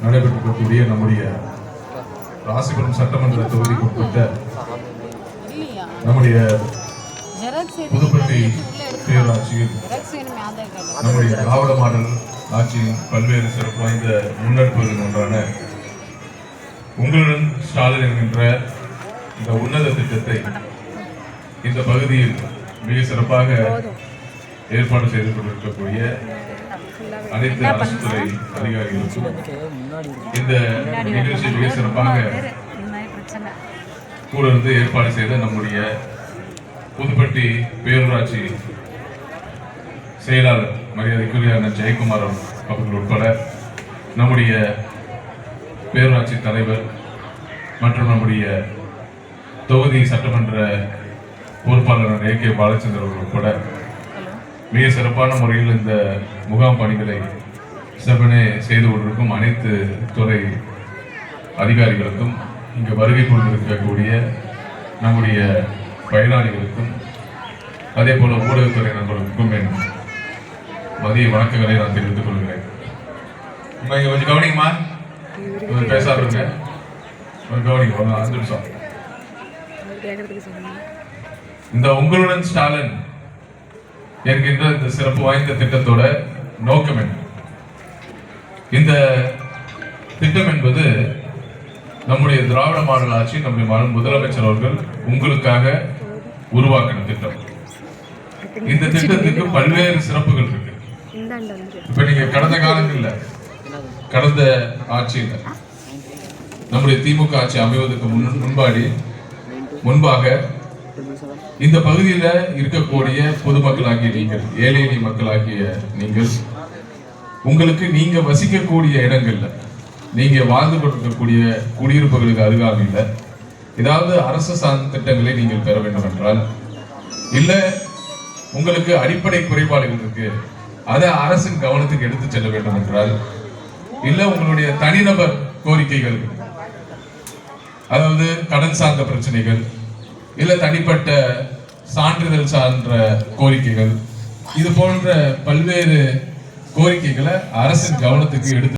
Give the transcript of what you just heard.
நடைபெற்றிருக்கக்கூடிய நம்முடைய ராசிபுரம் சட்டமன்ற தொகுதிக்கு உட்பட்ட நம்முடைய புதுப்பட்டி கார்டு நம்முடைய திராவிட மாடல் ஆட்சியின் பல்வேறு சிறப்பு வாய்ந்த முன்னெடுப்புகளில் ஒன்றான உங்களுடன் ஸ்டாலின் என்கின்ற இந்த உன்னத திட்டத்தை இந்த பகுதியில் மிக சிறப்பாக ஏற்பாடு செய்து கொண்டிருக்கக்கூடிய அனைத்து அரசு துறை அதிகாரிகளுக்கும் இந்த நிகழ்ச்சி மிக சிறப்பாக கூட இருந்து ஏற்பாடு செய்த நம்முடைய புதுப்பட்டி பேரூராட்சி செயலாளர் மரியாதைக்குரிய அண்ணன் ஜெயக்குமார் அவர்கள் உட்பட நம்முடைய பேரூராட்சி தலைவர் மற்றும் நம்முடைய தொகுதி சட்டமன்ற பொறுப்பாளர் ஏ கே பாலச்சந்தர் அவர்கள் உட்பட மிக சிறப்பான முறையில் இந்த முகாம் பணிகளை செவ்வனே செய்து கொண்டிருக்கும் அனைத்து துறை அதிகாரிகளுக்கும் இங்கு வருகை கொண்டிருக்கக்கூடிய நம்முடைய பயனாளிகளுக்கும் அதே போல ஊடகத்துறை நண்பர்களுக்கும் என் மதிய வணக்கங்களை நான் தெரிவித்துக் கொள்கிறேன். இங்க கொஞ்சம் கவனிங்கம்மா. கொஞ்சம் பேசாதுங்க கொஞ்சம் கவனிங்க ஒரு அஞ்சு நிமிஷம். இந்த உங்களுடன் ஸ்டாலின் என்கின்ற இந்த சிறப்பு வாய்ந்த திட்டத்தோட நோக்கம் என்ன? இந்த திட்டம் என்பது நம்முடைய திராவிட மாடல் ஆட்சி நம்முடைய முதலமைச்சர் அவர்கள் உங்களுக்காக உருவாக்கின திட்டம். இந்த திட்டத்துக்கு பல்வேறு சிறப்புகள் இருக்கு. இப்ப நீங்க கடந்த காலங்கள்ல கடந்த ஆட்சியில நம்முடைய திமுக ஆட்சி அமைவதற்கு முன் முன்பாடி முன்பாக இந்த பகுதியில இருக்கக்கூடிய பொதுமக்களாகிய நீங்கள் ஏழை மக்களாகிய நீங்கள் உங்களுக்கு நீங்க வசிக்கக்கூடிய இடங்கள்ல நீங்க வாழ்ந்து கொண்டிருக்கக்கூடிய குடியிருப்புகளுக்கு அருகாமையில் ஏதாவது அரசு சார்ந்த திட்டங்களை நீங்கள் பெற வேண்டும் என்றால் இல்ல உங்களுக்கு அடிப்படை குறைபாடுகள் இருக்கு அதை அரசின் கவனத்துக்கு எடுத்து செல்ல வேண்டும் என்றால் இல்லை உங்களுடைய தனிநபர் கோரிக்கைகள் அதாவது கடன் சார்ந்த பிரச்சனைகள் இல்லை தனிப்பட்ட சான்றிதழ் சார்ந்த கோரிக்கைகள். இது போன்ற பல்வேறு கோரிக்கைகளை அரசின் கவனத்துக்கு எடுத்து